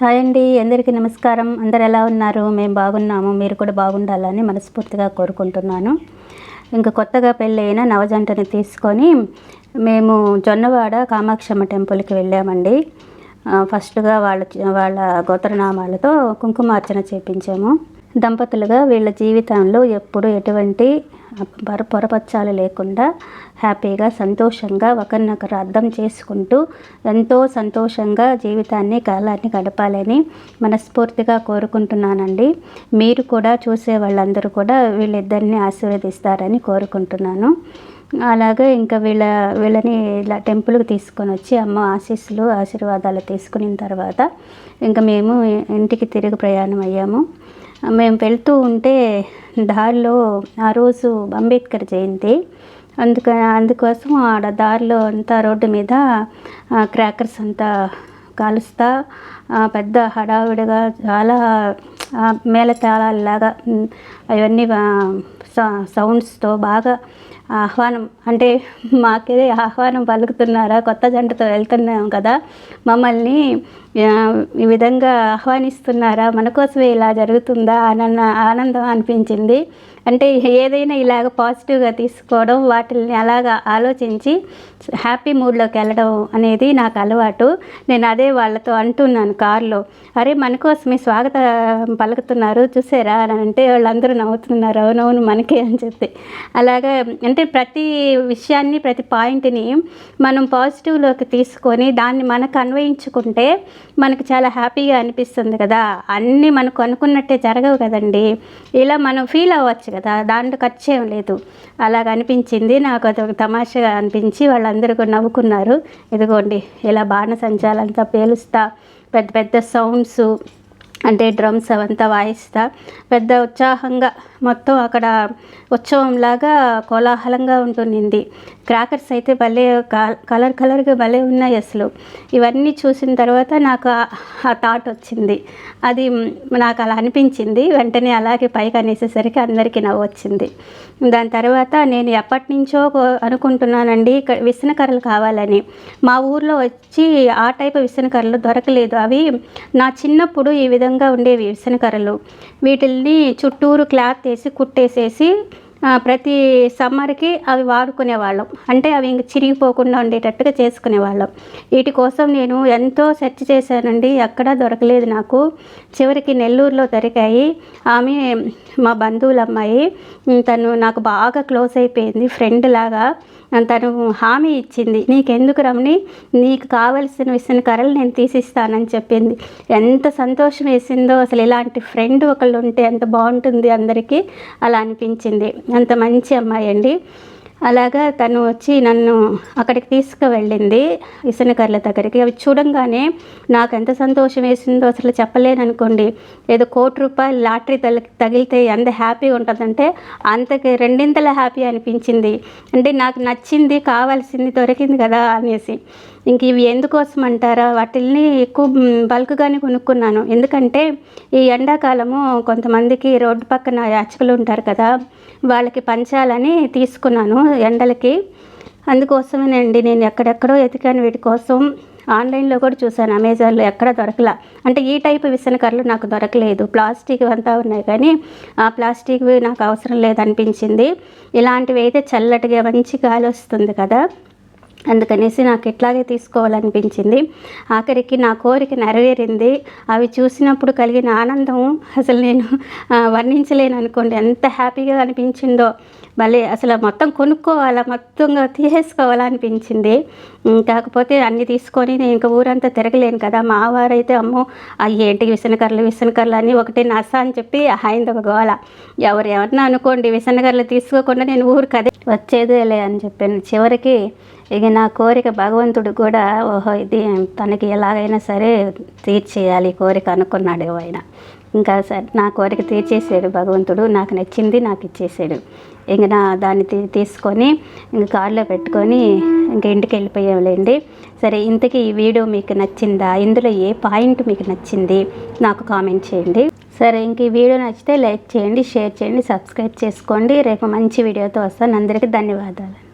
Hi అండి అందరికీ నమస్కారం. అందరు ఎలా ఉన్నారు? మేము బాగున్నాము. మీరు కూడా బాగుండాలని మనస్ఫూర్తిగా కోరుకుంటున్నాను. ఇంకా కొత్తగా పెళ్ళైన నవజంటని తీసుకొని మేము జొన్నవాడ కామాక్షమ్మ టెంపుల్కి వెళ్ళామండి. ఫస్ట్గా వాళ్ళ వాళ్ళ గోత్రనామాలతో కుంకుమార్చన చేపించాము. దంపతులుగా వీళ్ళ జీవితంలో ఎప్పుడు ఎటువంటి పొర పొరపచ్చాలు లేకుండా హ్యాపీగా సంతోషంగా ఒకరినొకరు అర్థం చేసుకుంటూ ఎంతో సంతోషంగా జీవితాన్ని కాలాన్ని గడపాలని మనస్ఫూర్తిగా కోరుకుంటున్నానండి. మీరు కూడా చూసే వాళ్ళందరూ కూడా వీళ్ళిద్దరిని ఆశీర్వదిస్తారని కోరుకుంటున్నాను. అలాగే ఇంకా వీళ్ళ వీళ్ళని ఇలా టెంపుల్కి తీసుకొని వచ్చి అమ్మ ఆశీస్సులు ఆశీర్వాదాలు తీసుకున్న తర్వాత ఇంకా మేము ఇంటికి తిరిగి ప్రయాణం అయ్యాము మేము వెళ్తూ ఉంటే దారిలో ఆ రోజు అంబేద్కర్ జయంతి. అందుక అందుకోసం ఆడ దారిలో అంతా రోడ్డు మీద క్రాకర్స్ అంతా కాలుస్తా పెద్ద హడావిడిగా చాలా ఆ, అవన్నీ సౌ- సౌండ్స్తో బాగా ఆహ్వానం అంటే మాకే ఆహ్వానం పలుకుతున్నారా కొత్త జంటతో వెళ్తున్నాం కదా మమ్మల్ని ఈ విధంగా ఆహ్వానిస్తున్నారా? మన కోసమే ఇలా జరుగుతుందా? అన్న ఆనందం అనిపించింది. అంటే ఏదైనా ఇలాగ పాజిటివ్గా తీసుకోవడం వాటిని అలాగా ఆలోచించి హ్యాపీ మూడ్లోకి వెళ్ళడం అనేది నాకు అలవాటు. నేను అదే వాళ్ళతో అంటున్నాను కారులో. అరే మన కోసమే స్వాగత పలుకుతున్నారు. చూసారా? అని అంటే వాళ్ళందరూ నవ్వుతున్నారు. అవునవును మనకే అని చెప్పి. అలాగా అంటే ప్రతి విషయాన్ని ప్రతి పాయింట్ని మనం పాజిటివ్లోకి తీసుకొని దాన్ని మనకు అన్వయించుకుంటే మనకు చాలా హ్యాపీగా అనిపిస్తుంది కదా. అన్నీ మనకు అనుకున్నట్టే జరగవు కదండి. ఇలా మనం ఫీల్ అవ్వచ్చు కదా. దాంట్లో ఖర్చు ఏం లేదు. అలాగ అనిపించింది. నాకు అది ఒక తమాషగా అనిపించి వాళ్ళందరూ కూడా నవ్వుకున్నారు. ఇదిగోండి ఇలా బాణసంచాలంతా పేలుస్తా పెద్ద పెద్ద సౌండ్స్ అంటే డ్రమ్స్ అవంతా వాయిస్తా. పెద్ద ఉత్సాహంగా మొత్తం అక్కడ ఉత్సవంలాగా కోలాహలంగా ఉంటుండింది. క్రాకర్స్ అయితే భలే కలర్ కలర్గా భలే ఉన్నాయి అసలు. ఇవన్నీ చూసిన తర్వాత నాకు ఆ- థాట్ వచ్చింది. అది నాకు అలా అనిపించింది. వెంటనే అలాగే పైకి అనేసేసరికి అందరికీ నవ్వు వచ్చింది. దాని తర్వాత నేను ఎప్పటి నుంచో అనుకుంటున్నానండి ఇక్కడ విసనకర్రలు కావాలని. మా ఊర్లో వచ్చి ఆ టైప్ విసనకర్రలు దొరకలేదు. అవి నా చిన్నప్పుడు ఈ విధంగా ఉండేవి విసనకర్రలు వీటిల్ని చుట్టూరు క్లాత్ వేసి కుట్టేసేసి ప్రతి సమ్మర్కి అవి వాడుకునేవాళ్ళం. అంటే అవి ఇంక చిరిగిపోకుండా ఉండేటట్టుగా చేసుకునేవాళ్ళం. వీటి కోసం నేను ఎంతో సెర్చ్ చేశానండి. ఎక్కడా దొరకలేదు నాకు. చివరికి నెల్లూరులో దొరికాయి. ఆమె మా బంధువుల అమ్మాయి తను నాకు బాగా క్లోజ్ అయిపోయింది ఫ్రెండ్ లాగా. తను హామీ ఇచ్చింది నీకెందుకు రమణి? నీకు కావలసిన విసిన కర్రలు నేను తీసిస్తానని చెప్పింది. ఎంత సంతోషం వేసిందో అసలు ఇలాంటి ఫ్రెండ్ ఒకళ్ళు ఉంటే ఎంత బాగుంటుంది అందరికీ? అలా అనిపించింది. అంత మంచి అమ్మాయి అండి. అలాగా తను వచ్చి నన్ను అక్కడికి తీసుకువెళ్ళింది ఇసనకర్ల దగ్గరికి. అవి చూడంగానే నాకు ఎంత సంతోషం వేసిందో అసలు చెప్పలేను అనుకోండి ఏదో కోటి రూపాయలు లాటరీ తగిలి తగిలితే ఎంత హ్యాపీగా ఉంటుందంటే అంతకి రెండింతల హ్యాపీ అనిపించింది. అంటే నాకు నచ్చింది కావాల్సింది దొరికింది కదా అనేసి. ఇంక ఇవి ఎందుకోసం అంటారా? వాటిల్ని ఎక్కువ బల్క్గానే కొనుక్కున్నాను. ఎందుకంటే ఈ ఎండాకాలము కొంతమందికి రోడ్డు పక్కన యాచకులు ఉంటారు కదా వాళ్ళకి పంచాలని తీసుకున్నాను. ఎండలకి. అందుకోసమేనండి నేను ఎక్కడెక్కడో ఎతికాను వీటి కోసం. ఆన్లైన్లో కూడా చూశాను అమెజాన్లో ఎక్కడ దొరకలా. అంటే ఈ టైప్ విసనకర్రలు నాకు దొరకలేదు. ప్లాస్టిక్ అంతా ఉన్నాయి కానీ ఆ ప్లాస్టిక్వి నాకు అవసరం లేదనిపించింది. ఇలాంటివి అయితే చల్లటిగా మంచి గాలి వస్తుంది కదా. అందుకనేసి నాకు ఇట్లాగే తీసుకోవాలనిపించింది. ఆఖరికి నా కోరిక నెరవేరింది. అవి చూసినప్పుడు కలిగిన ఆనందం అసలు నేను వర్ణించలేను అనుకోండి ఎంత హ్యాపీగా అనిపించిందో. భలే అసలు మొత్తం కొనుక్కోవాలా మొత్తంగా తీసేసుకోవాలా అనిపించింది కాకపోతే అన్ని తీసుకొని నేను ఇంకా ఊరంతా తిరగలేను కదా. మా వారైతే అమ్మో అవి ఏంటి విసనకర్రలు విసనకర్రలు అని ఒకటే నసా అని చెప్పి ఆయన ఒక గోళ ఎవరు ఎవరన్నా అనుకోండి విసనకర్రలు తీసుకోకుండా నేను ఊరు కదే వచ్చేదేలే అని చెప్పాను. చివరికి ఇక నా కోరిక భగవంతుడు కూడా ఓహో ఇది తనకి ఎలాగైనా సరే తీర్చేయాలి ఈ కోరిక అనుకున్నాడు ఆయన. ఇంకా సరే నా కోరిక తీర్చేసాడు భగవంతుడు నాకు నచ్చింది నాకు ఇచ్చేసాడు ఇంక నా దాన్ని తీ తీసుకొని ఇంక కారులో పెట్టుకొని ఇంక ఇంటికి వెళ్ళిపోయాంలేండి సరే ఇంతకీ ఈ వీడియో మీకు నచ్చిందా? ఇందులో ఏ పాయింట్ మీకు నచ్చింది? నాకు కామెంట్ చేయండి. సరే ఇంక ఈ వీడియో నచ్చితే లైక్ చేయండి షేర్ చేయండి సబ్స్క్రైబ్ చేసుకోండి. రేపు మంచి వీడియోతో వస్తాను. అందరికీ ధన్యవాదాలు.